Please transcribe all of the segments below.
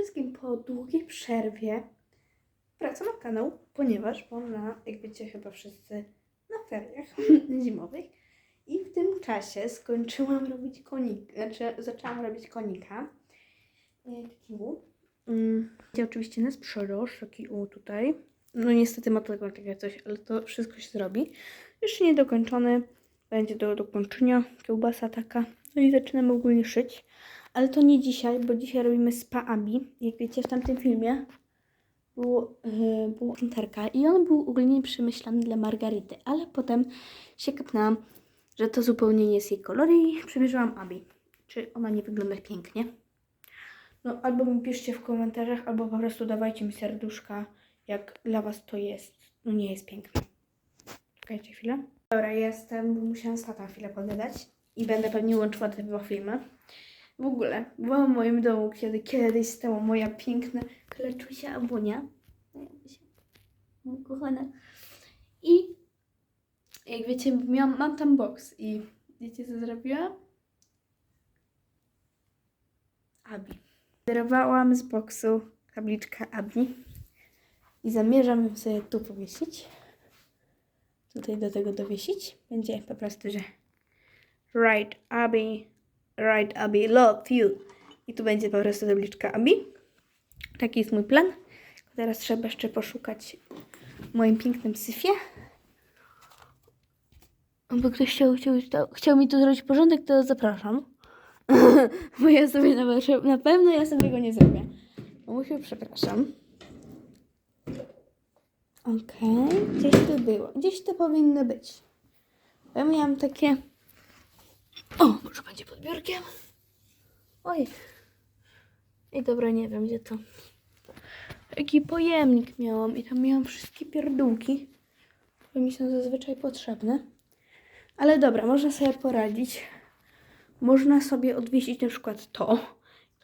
wszystkim po długiej przerwie wracam na kanał, ponieważ mam na, jak wiecie, chyba wszyscy na feriach zimowych. I w tym czasie skończyłam robić konika, znaczy zaczęłam robić konika. E, Taki. Mm, Gdzie oczywiście na sprzedaż, taki U tutaj. No niestety ma tylko takie coś, ale to wszystko się zrobi. Jeszcze nie dokończony, będzie do dokończenia kiełbasa taka. No i zaczynamy ogólnie szyć. Ale to nie dzisiaj, bo dzisiaj robimy spa Abi. Jak wiecie, w tamtym filmie było, yy, było kanterka i on był ogólnie przemyślany dla Margarity, ale potem się kapnęłam, że to zupełnie nie jest jej kolor i przymierzyłam Abi. Czy ona nie wygląda pięknie? No albo mi piszcie w komentarzach, albo po prostu dawajcie mi serduszka, jak dla was to jest. No nie jest piękne. Czekajcie chwilę. Dobra, jestem, bo musiałam z tatą chwilę pogadać i będę pewnie łączyła te dwa filmy. W ogóle, byłam w moim domu, kiedy kiedyś stała moja piękna kleczusia Abunia. Moja kochana. I jak wiecie, miałam, mam tam boks i wiecie co zrobiłam? Abi. Wyrwałam z boksu tabliczkę Abi i zamierzam ją sobie tu powiesić. Tutaj do tego dowiesić. Będzie po prostu, że Right, Abi, right, Abi, love you. I tu będzie po prostu tabliczka Abi. Taki jest mój plan. Teraz trzeba jeszcze poszukać w moim pięknym syfie. Jakby ktoś chciał, chciał, chciał mi tu zrobić porządek, to zapraszam. Bo ja sobie na, na pewno ja sobie go nie zrobię. Mamusiu, przepraszam. Okej, gdzieś to było. Gdzieś to powinno być. Ja miałam takie... O, może będzie pod biurkiem? Oj. I dobra, nie wiem gdzie to. Taki pojemnik miałam i tam miałam wszystkie pierdółki, które mi są zazwyczaj potrzebne. Ale dobra, można sobie poradzić. Można sobie odwiesić na przykład to.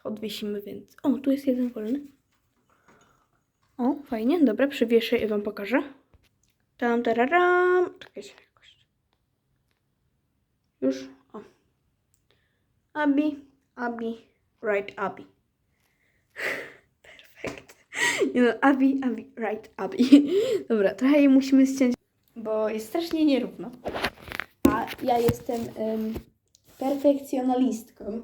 To odwiesimy, więc... O, tu jest jeden wolny. O, fajnie, dobra, przywieszę i wam pokażę. Tam, tararam. Czekajcie. Już. Abi, Abi, right, Abi. Perfekt. No, Abi, Abi, right, Abi. Dobra, trochę jej musimy ściąć, bo jest strasznie nierówno. A ja jestem em, perfekcjonalistką.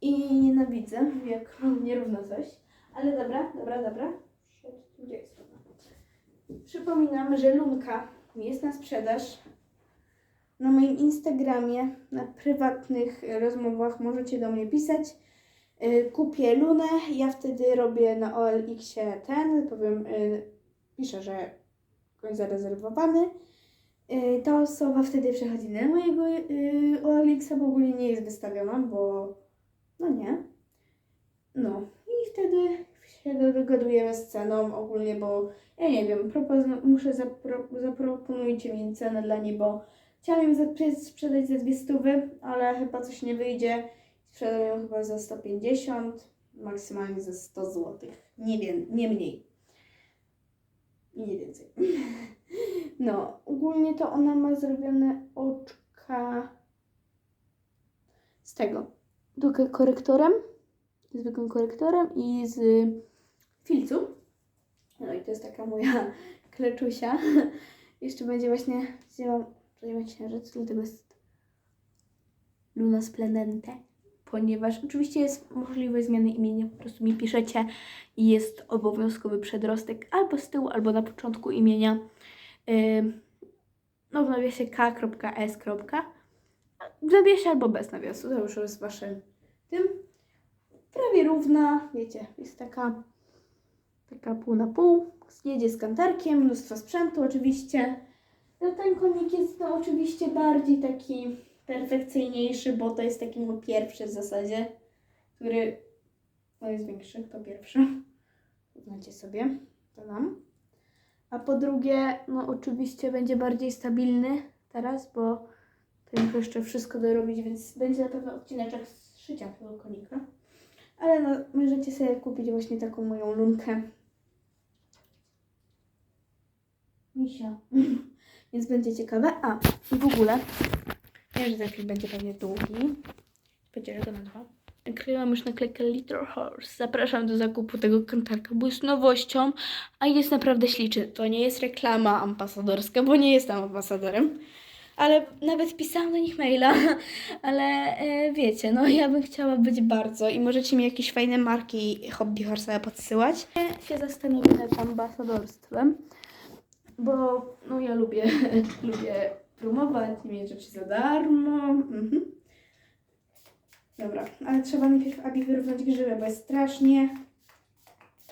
I nienawidzę, jak mam nierówno coś. Ale dobra, dobra, dobra. Gdzie jest? Przypominam, że Lunka jest na sprzedaż. Na moim Instagramie, na prywatnych rozmowach możecie do mnie pisać. E, Kupię Lunę, ja wtedy robię na OLX-ie ten, powiem, e, piszę, że kogoś zarezerwowany. E, Ta osoba wtedy przechodzi na mojego OLX-a, bo ogólnie nie jest wystawiona, bo no nie. No i wtedy się dogadujemy z ceną ogólnie, bo ja nie wiem, propoz- muszę zapro- zaproponujcie mi cenę dla niej, bo chciałam ją sprzedać za dwie stówy, ale chyba coś nie wyjdzie. Sprzedam ją chyba za 150, maksymalnie za 100 zł. Nie wiem, nie mniej. Nie więcej. No, ogólnie to ona ma zrobione oczka z tego, tylko korektorem, zwykłym korektorem i z filcu. No i to jest taka moja kleczusia. Jeszcze będzie właśnie, wzięłam, wzięłam księżyc, jest Luna Splendente. Ponieważ oczywiście jest możliwość zmiany imienia, po prostu mi piszecie i jest obowiązkowy przedrostek albo z tyłu, albo na początku imienia. Ym, no w nawiasie k.s. W nawiasie albo bez nawiasu, to już jest waszym tym. Prawie równa, wiecie, jest taka taka pół na pół. Jedzie z kantarkiem, mnóstwo sprzętu oczywiście. No ten konik jest no, oczywiście bardziej taki perfekcyjniejszy, bo to jest taki mój pierwszy w zasadzie, który no jest większy, to pierwszy. Znacie sobie, to dam. A po drugie, no oczywiście będzie bardziej stabilny teraz, bo to muszę jeszcze wszystko dorobić, więc będzie na pewno odcineczek z szycia tego konika. Ale no, możecie sobie kupić właśnie taką moją lunkę. Misia. Więc będzie ciekawe. A, i w ogóle, wiem, że ten film będzie pewnie długi. Podzielę go na dwa. Nakleiłam już naklejkę Little Horse. Zapraszam do zakupu tego kantarka, bo jest nowością, a jest naprawdę śliczny. To nie jest reklama ambasadorska, bo nie jestem ambasadorem. Ale nawet pisałam do nich maila, ale e, wiecie, no ja bym chciała być bardzo i możecie mi jakieś fajne marki Hobby Horse'a podsyłać. Ja się zastanowię nad ambasadorstwem, bo no ja lubię, lubię promować i mieć rzeczy za darmo. Mhm. Dobra, ale trzeba najpierw Abi wyrównać grzywę, bo jest strasznie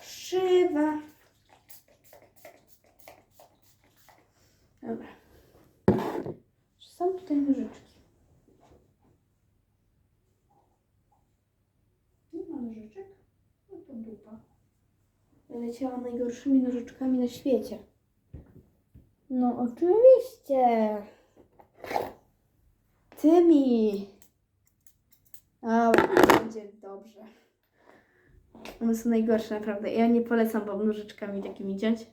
krzywa. Dobra. Czy są tutaj nożyczki? Nie ma nożyczek? No to dupa. Leciałam najgorszymi nożyczkami na świecie. No oczywiście. Tymi. Dobra, będzie dobrze. One są najgorsze, naprawdę. Ja nie polecam wam nożyczkami takimi ciąć.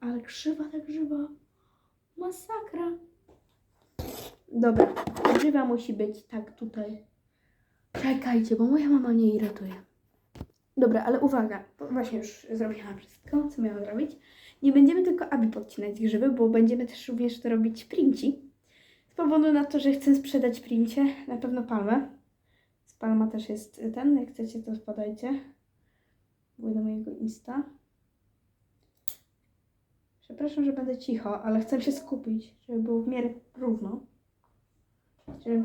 Ale krzywa ta grzywa. Masakra. Dobra, grzywa musi być tak tutaj. Czekajcie, bo moja mama mnie irytuje. Dobra, ale uwaga, właśnie już zrobiłam wszystko, co miałam zrobić. Nie będziemy tylko Abi podcinać grzywy, bo będziemy też również to robić princi. Z powodu na to, że chcę sprzedać princie, na pewno palmę. Z palma też jest ten, jak chcecie to spadajcie. Były do mojego insta. Przepraszam, że będę cicho, ale chcę się skupić, żeby było w miarę równo. Żeby...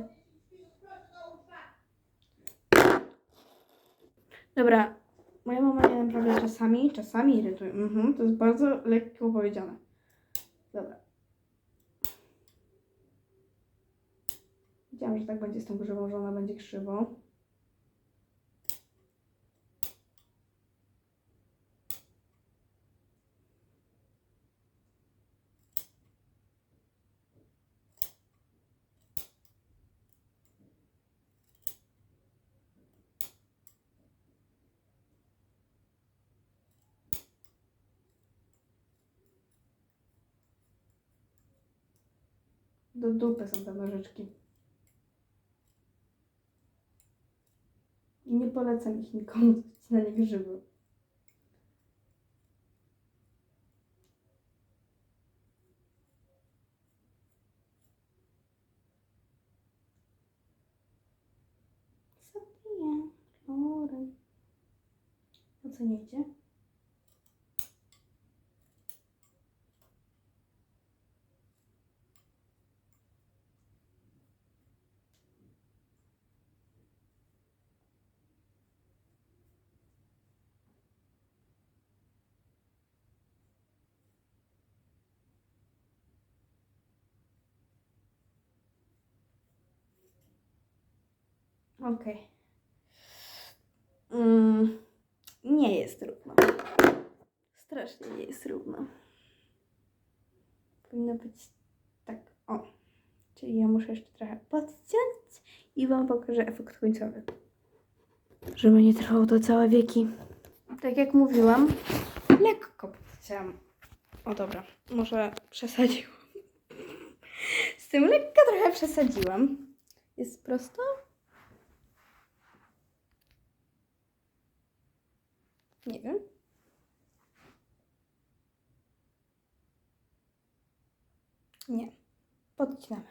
Dobra, moja mama mnie naprawdę czasami, czasami irytuje. Mhm, to jest bardzo lekko powiedziane. Dobra. Wiedziałam, że tak będzie z tą grzywą, że ona będzie krzywą. Do dupy są te nożyczki. I nie polecam ich nikomu do wcinania grzybu. Sofia, Loren. Oceniajcie. Okej. Mm, nie jest równo. Strasznie nie jest równo. Powinno być tak. O. Czyli ja muszę jeszcze trochę podciąć i Wam pokażę efekt końcowy. Żeby nie trwało to całe wieki. Tak jak mówiłam, lekko podcięłam. O dobra, może przesadziłam. Z tym lekko trochę przesadziłam. Jest prosto? Nie wiem. Nie. Podcinamy.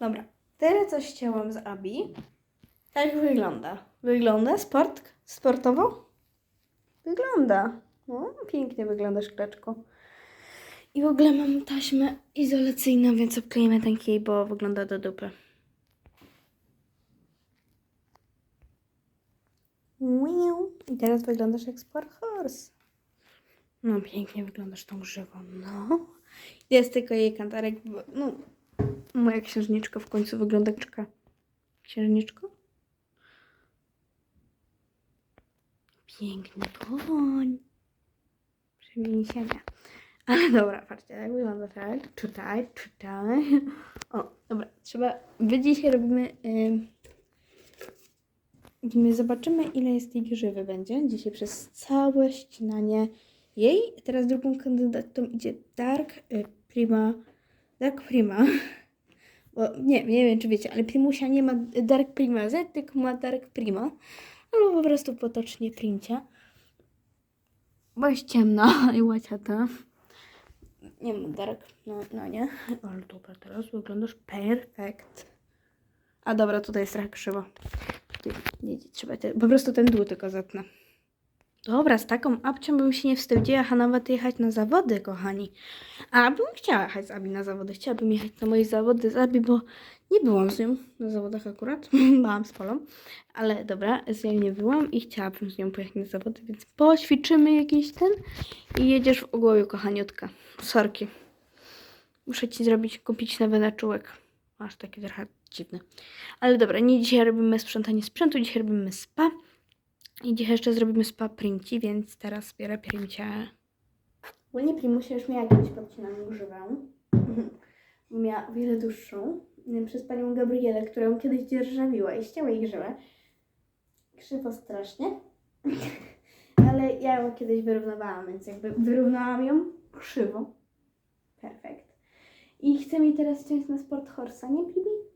Dobra. Teraz coś ścięłam z Abi. Tak wygląda. Wygląda sport, sportowo? Wygląda. No, pięknie wygląda szkleczko. I w ogóle mam taśmę izolacyjną, więc obklejemy ten kij, bo wygląda do dupy. I teraz wyglądasz jak Sport Horse. No, pięknie wyglądasz tą grzywą, no. Jest tylko jej kantarek, no, moja księżniczka w końcu wygląda czka. Księżniczko? Piękny koń. Przemienienia. Ale dobra, patrzcie, jak wygląda tak. Tutaj, tutaj. O, dobra, trzeba, wy dzisiaj robimy... Yy, My zobaczymy, ile jest tej grzywy będzie dzisiaj przez całe ścinanie jej. Teraz drugą kandydatą idzie Dark y, Prima. Dark Prima. Bo nie, nie wiem, czy wiecie, ale Primusia nie ma Dark Prima Z, tylko ma Dark Prima. Albo po prostu potocznie Primcia. Bo jest ciemna i łaciata. Nie ma Dark, no, no nie. Ale dobra, teraz wyglądasz perfekt. A dobra, tutaj jest trochę krzywo. Tutaj, nie, nie, trzeba te, po prostu ten dół tylko zetnę. Dobra, z taką apcią bym się nie wstydziła a nawet jechać na zawody, kochani. A bym chciała jechać z Abi na zawody. Chciałabym jechać na moje zawody z Abi, bo nie byłam z nią na zawodach akurat. Byłam z Polą. Ale dobra, z nią nie byłam i chciałabym z nią pojechać na zawody, więc poćwiczymy jakiś ten i jedziesz w ogóle, kochaniutka. Sorki. Muszę ci zrobić, kupić nowy naczółek. Masz taki trochę dziwny. Ale dobra, nie dzisiaj robimy sprzątanie sprzętu, dzisiaj robimy spa. I dzisiaj jeszcze zrobimy spa primci, więc teraz biorę primcie. Ogólnie primusia już miała kiedyś podcinaną grzywę. Miała o wiele dłuższą. Przez panią Gabrielę, którą kiedyś dzierżawiła i ścięła jej grzywę. Krzywo strasznie. Ale ja ją kiedyś wyrównowałam, więc jakby wyrównałam ją krzywo. Perfekt. I chcę mi teraz ściąć na sport horsa, nie Bibi?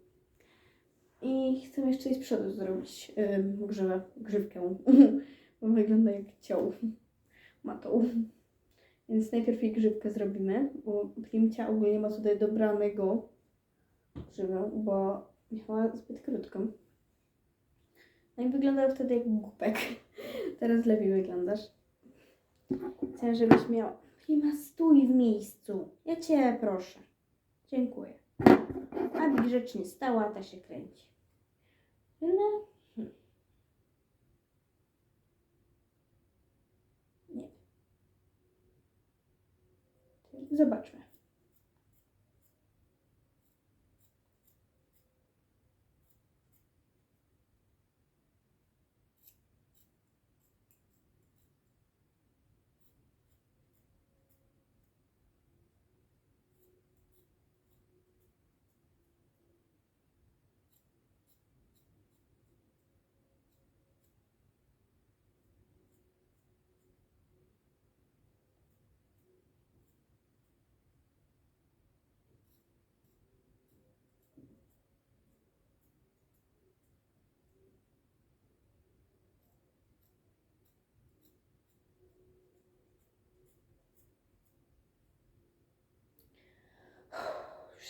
I chcę jeszcze i z przodu zrobić ym, grzywę, grzywkę, bo wygląda jak cioł matą. Więc najpierw jej grzywkę zrobimy, bo Primcia ogólnie ma tutaj dobranego grzywę, bo miała zbyt krótką. No i wyglądał wtedy jak głupek. Teraz lepiej wyglądasz. Chcę, żebyś miał... Prima, stój w miejscu. Ja cię proszę. Dziękuję. Abi grzecznie stała, ta się kręci. No. Hm. Nie. Zobaczmy.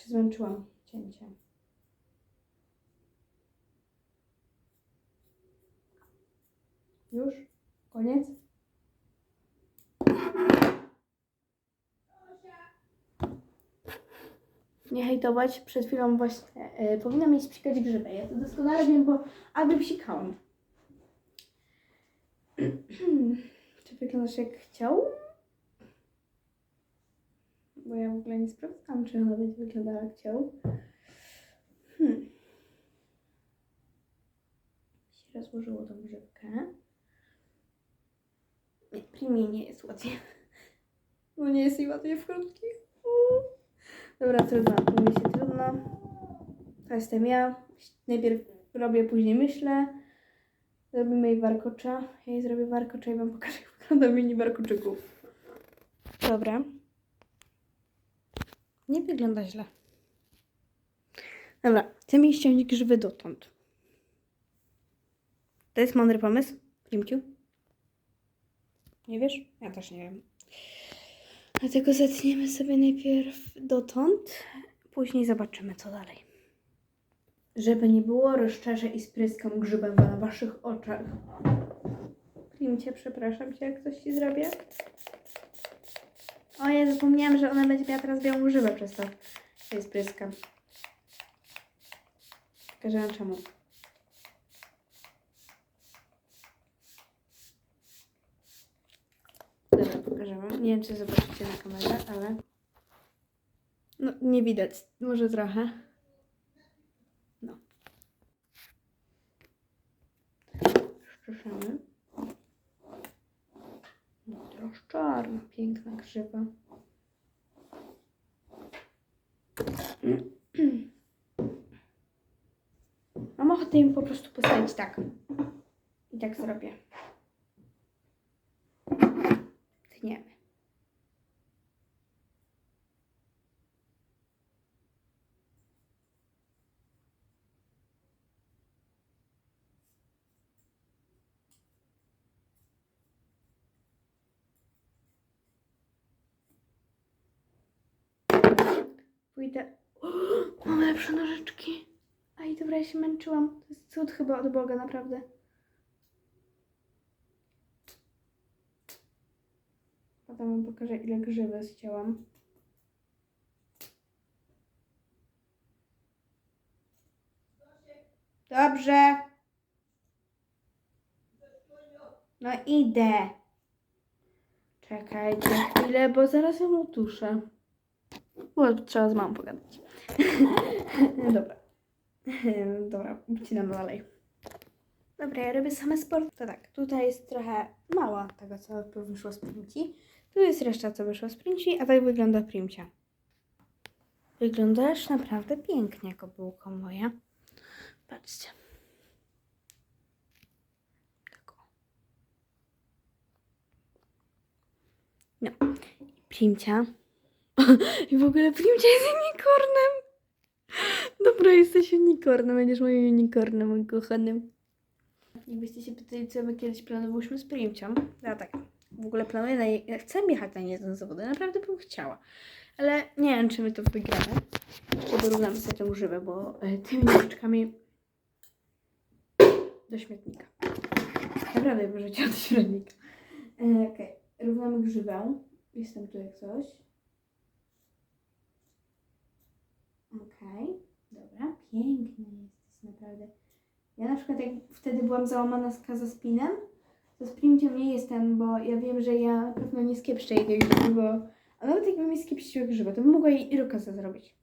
Już zmęczyłam cięciem. Już? Koniec? Nie hejtować, przed chwilą właśnie e, powinna mieć psikać grzybę. Ja to doskonale wiem, bo aby psikałam. Czy wyglądasz jak chciał? Bo ja w ogóle nie sprawdzałam, czy ona będzie wyglądała jak chciał. Hmm. Się rozłożyło tą grzybkę. Nie, Primi nie jest ładnie. No nie jest jej ładnie w krótkich. Dobra, trudno. Mówi się trudno. To jestem ja. Najpierw robię, później myślę. Zrobimy jej warkocza. Ja jej zrobię warkocza i wam pokażę, jak wygląda mini warkoczyków. Dobra. Nie wygląda źle. Dobra, chcę mi ściąć grzywy dotąd. To jest mądry pomysł, Klimciu? Nie wiesz? Ja też nie wiem. Dlatego zetniemy sobie najpierw dotąd, później zobaczymy co dalej. Żeby nie było, rozczerzę i spryskam grzybem na waszych oczach. Klimcie, przepraszam cię, jak coś ci zrobię. O ja zapomniałam, że ona będzie miała teraz białą grzybę przez to, że jej spryskam. Pokażę wam czemu. Dobra, pokażę wam. Nie wiem, czy zobaczycie na kamerze, ale... No, nie widać. Może trochę. No. Szczeszamy. Czarna, piękna grzyba. Mam ochotę im po prostu postawić tak. I tak zrobię. Tniemy. Pójdę. Mam lepsze nożyczki. Aj, dobra, ja się męczyłam. To jest cud chyba od Boga, naprawdę. Potem wam pokażę, ile grzyby zcięłam. Dobrze. No idę. Czekajcie chwilę, bo zaraz ją utuszę. Bo trzeba z mamą pogadać. Dobra. Dobra, wcinam dalej. Dobra, ja robię same sport. To tak, tutaj jest trochę mało tego, co wyszło z primci. Tu jest reszta, co wyszło z primci, a tak wygląda primcia. Wyglądasz naprawdę pięknie, kobyłko moja. Patrzcie. Tak. No. Primcia. I w ogóle Primcia jest unicornem. Dobra, jesteś unicornem, będziesz moim unicornem, mój kochanym. Jakbyście się pytali, co my kiedyś planowałyśmy z Primcią. Ja tak, w ogóle planuję na jej... Chcę jechać na jeden zawody, naprawdę bym chciała. Ale nie wiem, czy my to wygramy. Czy dorównamy sobie tę grzywę, bo e, tymi nożyczkami do śmietnika. Naprawdę bym rzuciła do śmietnika. E, Okej, równamy grzywę. Jestem tu jak coś. Okej, dobra, piękny jesteś naprawdę. Ja na przykład jak wtedy byłam załamana z kazaspinem, to z primciem nie jestem, bo ja wiem, że ja na pewno nie skiepszczę jej grzyby, bo a nawet jakby mi skiepściły grzyby, to bym mogła jej irokazę zrobić.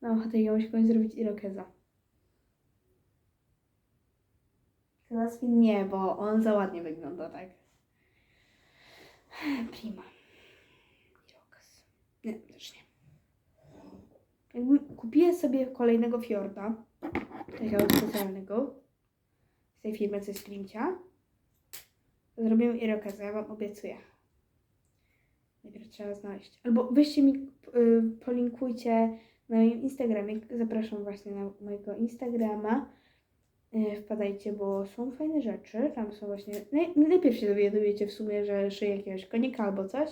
Mam ochotę ją kogoś zrobić irokeza. Kazaspin nie, bo on za ładnie wygląda, tak. Prima. Nie, też nie. Jakbym kupiła sobie kolejnego Fjorda, takiego specjalnego, z tej firmy, Primcia, to zrobimy Irokeza, ja Wam obiecuję. Najpierw trzeba znaleźć. Albo weźcie mi, y, polinkujcie na moim Instagramie. Zapraszam właśnie na mojego Instagrama. Y, Wpadajcie, bo są fajne rzeczy. Tam są właśnie. Naj, najpierw się dowiadujecie w sumie, że szyję jakiegoś konika albo coś.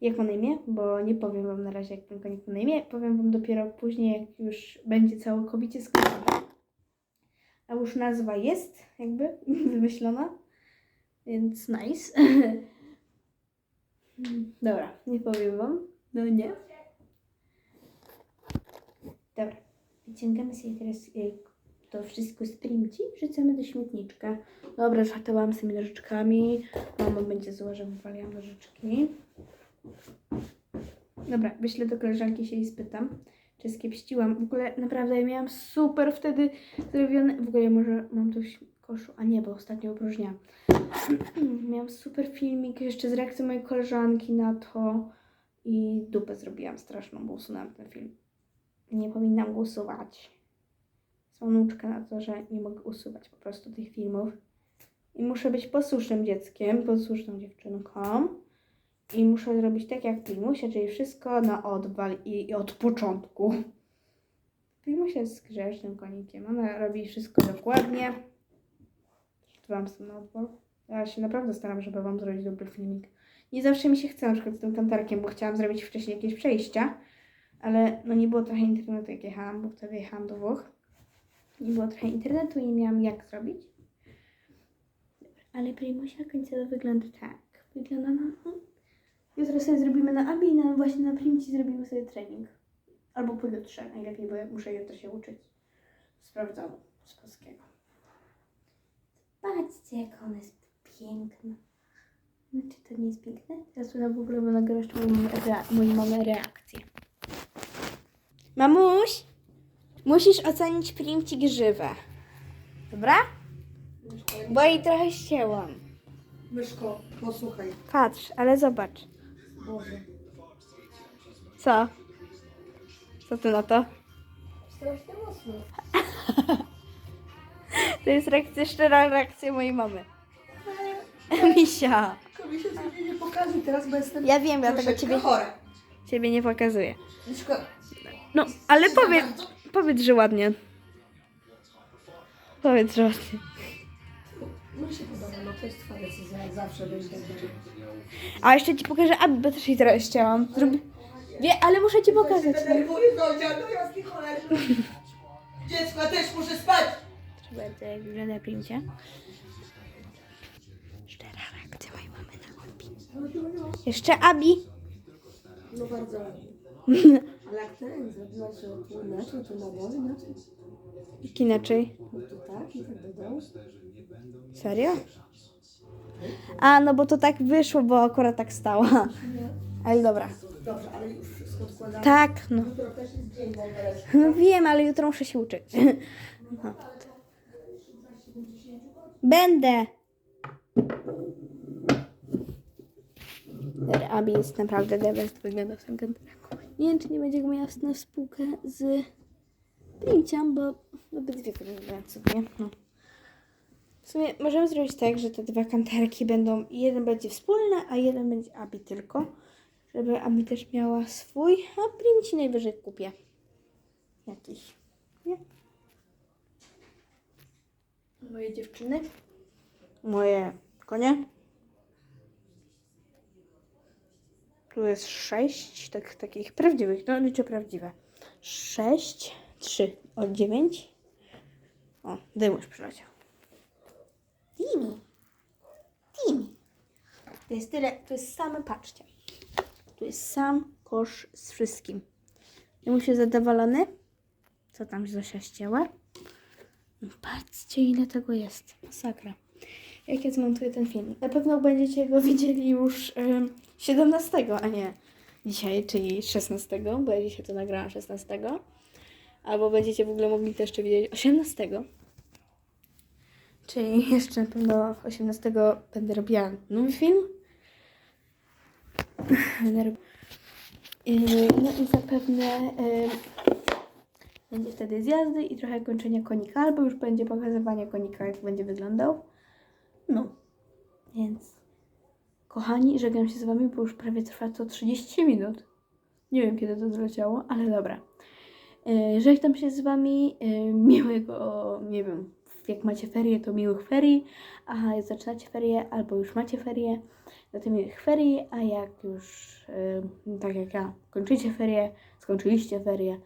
Jak ma na imię, bo nie powiem Wam na razie, jak ten konik ma na imię. Powiem Wam dopiero później, jak już będzie całkowicie skończony. A już nazwa jest jakby wymyślona, więc nice. Dobra, nie powiem Wam. No nie. Dobra, wyciągamy sobie teraz e, to wszystko z primci, wrzucamy do śmietniczka. Dobra, żartowałam z tymi nożyczkami. Mama będzie zła, że wywaliłam nożyczki. Dobra, wyślę do koleżanki się i spytam, czy skiepściłam. W ogóle naprawdę ja miałam super wtedy zrobione. W ogóle może mam tu koszu, a nie, bo ostatnio opróżniałam. miałam super filmik jeszcze z reakcją mojej koleżanki na to i dupę zrobiłam straszną, bo usunęłam ten film. Nie powinnam go usuwać. Nauczka na to, że nie mogę usuwać po prostu tych filmów. I muszę być posłusznym dzieckiem, posłuszną dziewczynką. I muszę zrobić tak jak Primusia, czyli wszystko na odwal i, i od początku. Primusia jest grzecznym konikiem. Ona robi wszystko dokładnie. Wam sobie na odwal. Ja się naprawdę staram, żeby Wam zrobić dobry filmik. Nie zawsze mi się chce, na przykład z tym kantarkiem, bo chciałam zrobić wcześniej jakieś przejścia, ale no nie było trochę internetu, jak jechałam, bo wtedy jechałam do Włoch. Nie było trochę internetu i nie miałam jak zrobić. Ale Primusia końcowo wygląda tak. Wygląda na... Jutro sobie zrobimy na Abi i na, właśnie na Primci zrobimy sobie trening. Albo pojutrze najlepiej, bo ja muszę jutro się uczyć. Sprawdzam z polskiego. Patrzcie, jak ona jest piękna. No, czy to nie jest piękne? Teraz tu w ogóle moją, rea- moją mamy reakcję. Mamuś, musisz ocenić Primci grzywę. Dobra? Bo jej trochę ścięłam. Myszko, posłuchaj. Patrz, ale zobacz. Boże. Co? Co ty na to? Strasznie mocno. To jest reakcja, szczera reakcja mojej mamy. Misia. Komi się sobie nie teraz, bo jestem Ja wiem, dlatego troszeczkę ciebie, chora. ciebie nie pokazuję. No, ale powiedz, powiedz, że ładnie. Powiedz, że ładnie. Mi się podoba, no to jest twoja decyzja, jak zawsze będzie tak. A jeszcze ci pokażę Abi, bo też jej teraz chciałam. Zrób... Wie, ale muszę ci pokazać. Denerwuję, no jasny cholery. Dziecko, ja też muszę spać. Bardzo, jak wygląda. Szczera reakcja mojej mamy na Abi. Jeszcze Abi. No bardzo ładnie. Ale jak ten tu inaczej, tu na dole inaczej. Jak inaczej? To tak i. Serio? A, no bo to tak wyszło, bo akurat tak stała. Ale dobra. Tak, no. No wiem, ale jutro muszę się uczyć. Będę. Abi jest naprawdę best, wygląda w tym. Nie wiem, czy nie będzie miała na spółkę z Princią, bo obydwie wyglądają sobie. No. W sumie możemy zrobić tak, że te dwa kanterki będą, jeden będzie wspólny, a jeden będzie Abi tylko. Żeby Abi też miała swój, a Primci najwyżej kupię jakiś. Nie? Moje dziewczyny. Moje konie. Tu jest sześć tak, takich prawdziwych, no liczę prawdziwe. Sześć, trzy, od dziewięć. O, dymuś przyleciał. Dimi. Dimi. To jest tyle, to jest same, patrzcie. Tu jest sam kosz z wszystkim. Dymuś jest zadowolony? Co tam Zosia ścięła? No patrzcie, ile tego jest. Masakra. Jak ja zmontuję ten film? Na pewno będziecie go widzieli już ym, 17, a nie dzisiaj, czyli 16, bo ja dzisiaj to nagrałam 16. Albo będziecie w ogóle mogli to jeszcze widzieć 18. Czyli jeszcze pewno 18 będę robiła nowy film. Yy, No i zapewne yy, będzie wtedy zjazdy i trochę kończenia konika, albo już będzie pokazywanie konika, jak będzie wyglądał. No, więc kochani, żegnam się z Wami, bo już prawie trwa to 30 minut. Nie wiem, kiedy to zleciało, ale dobra. Yy, żegnam się z Wami, yy, miłego, nie wiem, jak macie ferie, to miłych ferii, a jak zaczynacie ferie, albo już macie ferie, no to miłych ferii, a jak już, yy, tak jak ja, kończycie ferie, skończyliście ferie,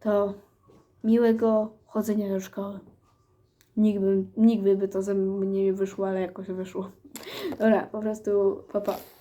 to miłego chodzenia do szkoły. Nigdy, nigdy by to ze mnie nie wyszło, ale jakoś wyszło. Dobra, po prostu papa. Pa.